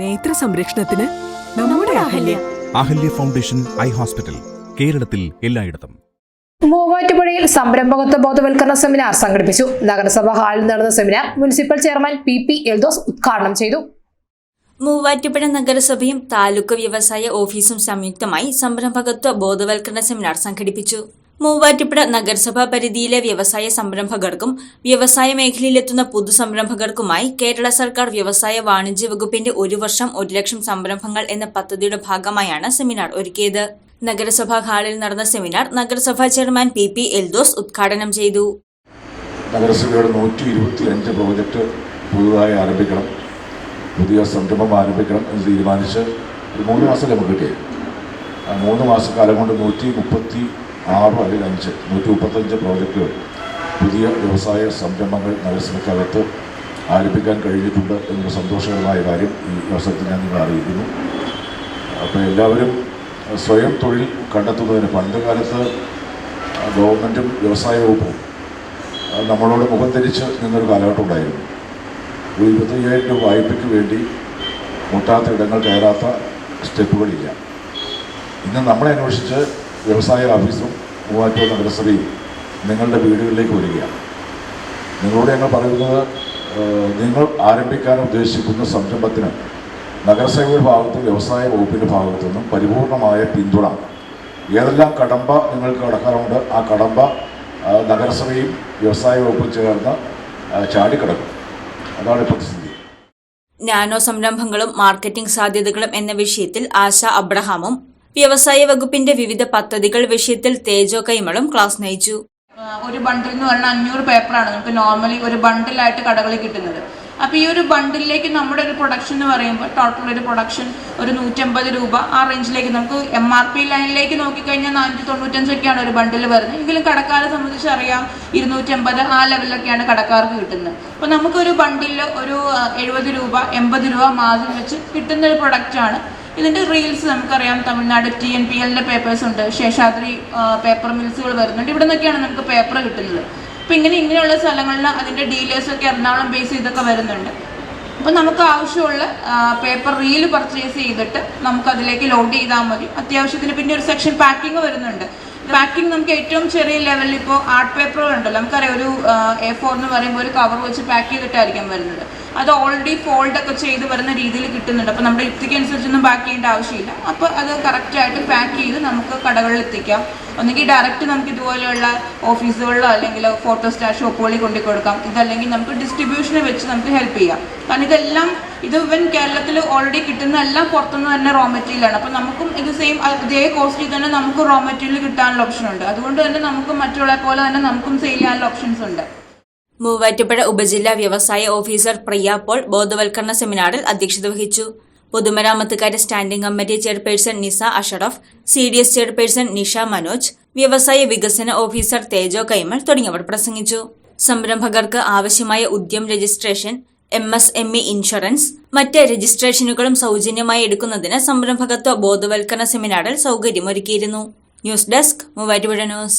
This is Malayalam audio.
നേത്ര സംരക്ഷണത്തിന് നമ്മുടെ Ahalya. Ahalya foundation eye hospital കേരളത്തിൽ എല്ലായിടത്തും. മൂവാറ്റുപുഴയിൽ സംരംഭകത്വ ബോധവൽക്കരണ സെമിനാർ സംഘടിപ്പിച്ചു. നഗരസഭാ ഹാളിൽ നടന്ന seminar municipal chairman P P Eldhose ഉദ്ഘാടനം ചെയ്തു. മൂവാറ്റുപുഴ നഗരസഭയും താലൂക്ക് വ്യവസായ ഓഫീസും സംയുക്തമായി സംരംഭകത്വ ബോധവൽക്കരണ സെമിനാർ സംഘടിപ്പിച്ചു. മൂവാറ്റുപുഴ നഗരസഭാ പരിധിയിലെ വ്യവസായ സംരംഭകർക്കും വ്യവസായ മേഖലയിലെത്തുന്ന പുതുസംരംഭകർക്കുമായി കേരള സർക്കാർ വ്യവസായ വാണിജ്യ വകുപ്പിന്റെ ഒരു വർഷം ഒരു ലക്ഷം സംരംഭങ്ങൾ എന്ന പദ്ധതിയുടെ ഭാഗമായാണ് സെമിനാർ ഒരുക്കിയത്. നഗരസഭാ ഹാളിൽ നടന്ന സെമിനാർ നഗരസഭാ ചെയർമാൻ പി പി എൽദോസ് ഉദ്ഘാടനം ചെയ്തു. നഗരസഭയുടെ നൂറ്റി ഇരുപത്തിയഞ്ച് പ്രോജക്റ്റ് പുതുതായി ആരംഭിക്കണം പുതിയ സംരംഭം ആരംഭിക്കണം എന്ന് തീരുമാനിച്ച് ഒരു മൂന്ന് മാസം നമുക്ക് കിട്ടിയത് മൂന്ന് മാസക്കാലം കൊണ്ട് നൂറ്റി മുപ്പത്തി ആറ് അല്ലെങ്കിൽ അഞ്ച് നൂറ്റി മുപ്പത്തഞ്ച് പ്രോജക്റ്റുകൾ. പുതിയ വ്യവസായ സംരംഭങ്ങൾ നഗരസഭയ്ക്കകത്ത് ആരംഭിക്കാൻ കഴിഞ്ഞിട്ടുണ്ട് എന്നൊരു സന്തോഷകരമായ കാര്യം ഈ അവസരത്തിൽ ഞാൻ നിങ്ങളെ അറിയിക്കുന്നു. അപ്പോൾ എല്ലാവരും സ്വയം തൊഴിൽ കണ്ടെത്തുന്നതിന് പണ്ട് കാലത്ത് ഗവൺമെന്റും വ്യവസായ വകുപ്പും നമ്മളോട് മുഖം തിരിച്ച് നിന്നൊരു കാലഘട്ടം ഉണ്ടായിരുന്നു. ഒരു ഇരുപത്തയ്യായിരം രൂപ വായ്പയ്ക്ക് വേണ്ടി മുട്ടാത്ത ഇടങ്ങൾ കയറാത്ത സ്റ്റെപ്പുകളില്ല. ഇന്ന് നമ്മളെ അന്വേഷിച്ച് വ്യവസായ ഓഫീസും മൂവാറ്റൂർ നഗരസഭയും നിങ്ങളുടെ വീടുകളിലേക്ക് വരികയാണ്. നിങ്ങളോട് ഞങ്ങൾ പറയുന്നത് നിങ്ങൾ ആരംഭിക്കാൻ ഉദ്ദേശിക്കുന്ന സംരംഭത്തിന് നഗരസഭയുടെ ഭാഗത്തും വ്യവസായ വകുപ്പിന്റെ ഭാഗത്തു നിന്നും പരിപൂർണമായ പിന്തുണ. ഏതെല്ലാം കടമ്പ നിങ്ങൾക്ക് കടക്കാറുണ്ട് ആ കടമ്പ നഗരസഭയും വ്യവസായ വകുപ്പും ചേർന്ന് ചാടിക്കിടക്കും. അതാണ് പ്രതിസന്ധി. നാനോ സംരംഭങ്ങളും മാർക്കറ്റിംഗ് സാധ്യതകളും എന്ന വിഷയത്തിൽ ആശ അബ്രഹാമും വ്യവസായ വകുപ്പിന്റെ വിവിധ പദ്ധതികൾ വിഷയത്തിൽ തേജോ കൈമളും ക്ലാസ് നയിച്ചു. ഒരു ബണ്ടിൽ എന്ന് പറഞ്ഞാൽ അഞ്ഞൂറ് പേപ്പറാണ് നമുക്ക് നോർമലി ഒരു ബണ്ടിലായിട്ട് കടകളിൽ കിട്ടുന്നത്. അപ്പോൾ ഈ ഒരു ബണ്ടിലേക്ക് നമ്മുടെ ഒരു പ്രൊഡക്ഷൻ എന്ന് പറയുമ്പോൾ ടോട്ടൽ ഒരു പ്രൊഡക്ഷൻ ഒരു നൂറ്റമ്പത് രൂപ ആ റേഞ്ചിലേക്ക് നമുക്ക് എം ആർ പി ലൈനിലേക്ക് നോക്കിക്കഴിഞ്ഞാൽ നാനൂറ്റി തൊണ്ണൂറ്റഞ്ചൊക്കെയാണ് ഒരു ബണ്ടിൽ വരുന്നത്. എങ്കിലും കടക്കാരെ സംബന്ധിച്ച് അറിയാം ഇരുന്നൂറ്റമ്പത് ആ ലെവലിലൊക്കെയാണ് കടക്കാർക്ക് കിട്ടുന്നത്. അപ്പോൾ നമുക്കൊരു ബണ്ടിൽ ഒരു എഴുപത് രൂപ എൺപത് രൂപ മാർജിൻ വെച്ച് കിട്ടുന്ന ഒരു പ്രൊഡക്റ്റാണ് ഇതിന്റെ റീൽസ് നമുക്കറിയാം. തമിഴ്നാട് ടി എൻ പി എല്ലിന്റെ പേപ്പേഴ്സ് ഉണ്ട്. ശേഷാദ്രി പേപ്പർ മിൽസുകൾ വരുന്നുണ്ട്. ഇവിടെ നിന്നൊക്കെയാണ് നമുക്ക് പേപ്പർ കിട്ടുന്നത്. അപ്പോൾ ഇങ്ങനെ ഇങ്ങനെയുള്ള സ്ഥലങ്ങളിൽ അതിന്റെ ഡീലേഴ്സൊക്കെ എറണാകുളം ബേസ് ചെയ്തൊക്കെ വരുന്നുണ്ട്. അപ്പോൾ നമുക്ക് ആവശ്യമുള്ള പേപ്പർ റീൽ പർച്ചേസ് ചെയ്തിട്ട് നമുക്ക് അതിലേക്ക് ലോഡ് ചെയ്താൽ മതി. അത്യാവശ്യത്തിന് പിന്നെ ഒരു സെക്ഷൻ പാക്കിംഗ് വരുന്നുണ്ട്. പാക്കിംഗ് നമുക്ക് ഏറ്റവും ചെറിയ ലെവലിൽ ഇപ്പോൾ ആർട്ട് പേപ്പറുകൾ ഉണ്ടല്ലോ. നമുക്കറിയാം ഒരു എ ഫോർ എന്ന് പറയുമ്പോൾ ഒരു കവർ വെച്ച് പാക്ക് ചെയ്തിട്ടായിരിക്കും വരുന്നത്. അത് ഓൾറെഡി ഫോൾഡ് ഒക്കെ ചെയ്ത് വരുന്ന രീതിയിൽ കിട്ടുന്നുണ്ട്. അപ്പോൾ നമ്മുടെ യുക്തിക്ക് അനുസരിച്ചൊന്നും പാക്ക് ചെയ്യേണ്ട ആവശ്യമില്ല. അപ്പോൾ അത് കറക്റ്റായിട്ട് പാക്ക് ചെയ്ത് നമുക്ക് കടകളിൽ എത്തിക്കാം. ഒന്നുകിൽ ഡയറക്റ്റ് നമുക്ക് ഇതുപോലെയുള്ള ഓഫീസുകളിലോ അല്ലെങ്കിൽ ഫോട്ടോ സ്റ്റാഷ് ഷോപ്പുകളിൽ കൊണ്ടു കൊടുക്കാം. ഇതല്ലെങ്കിൽ നമുക്ക് ഡിസ്ട്രിബ്യൂഷനെ വെച്ച് നമുക്ക് ഹെൽപ്പ് ചെയ്യാം. കാരണം ഇതെല്ലാം ഇത് ഇവൻ കേരളത്തിൽ ഓൾറെഡി കിട്ടുന്ന എല്ലാം പുറത്തുനിന്ന് തന്നെ റോ മെറ്റീരിയലാണ് അപ്പോൾ നമുക്കും ഇത് സെയിം അതേ കോസ്റ്റിൽ തന്നെ നമുക്ക് റോ മെറ്റീരിയൽ കിട്ടാനുള്ള ഓപ്ഷൻ ഉണ്ട്. അതുകൊണ്ട് തന്നെ നമുക്ക് മറ്റുള്ള പോലെ തന്നെ നമുക്കും സെയിൽ ചെയ്യാനുള്ള ഓപ്ഷൻസ് ഉണ്ട്. മൂവാറ്റുപുഴ ഉപജില്ലാ വ്യവസായ ഓഫീസർ പ്രിയ പോൾ ബോധവൽക്കരണ സെമിനാറിൽ അധ്യക്ഷത വഹിച്ചു. പൊതുമരാമത്തുകാര്യ standing committee chairperson Nisa Ashraf C D S chairperson Nisha Manoj വ്യവസായ വികസന ഓഫീസർ തേജോ കൈമൾ തുടങ്ങിയവർ പ്രസംഗിച്ചു. സംരംഭകർക്ക് ആവശ്യമായ Udyam registration M S M E insurance മറ്റ് രജിസ്ട്രേഷനുകളും സൗജന്യമായി എടുക്കുന്നതിന് സംരംഭകത്വ ബോധവൽക്കരണ സെമിനാറിൽ സൗകര്യമൊരുക്കിയിരുന്നു. News desk Muvattupuzha news.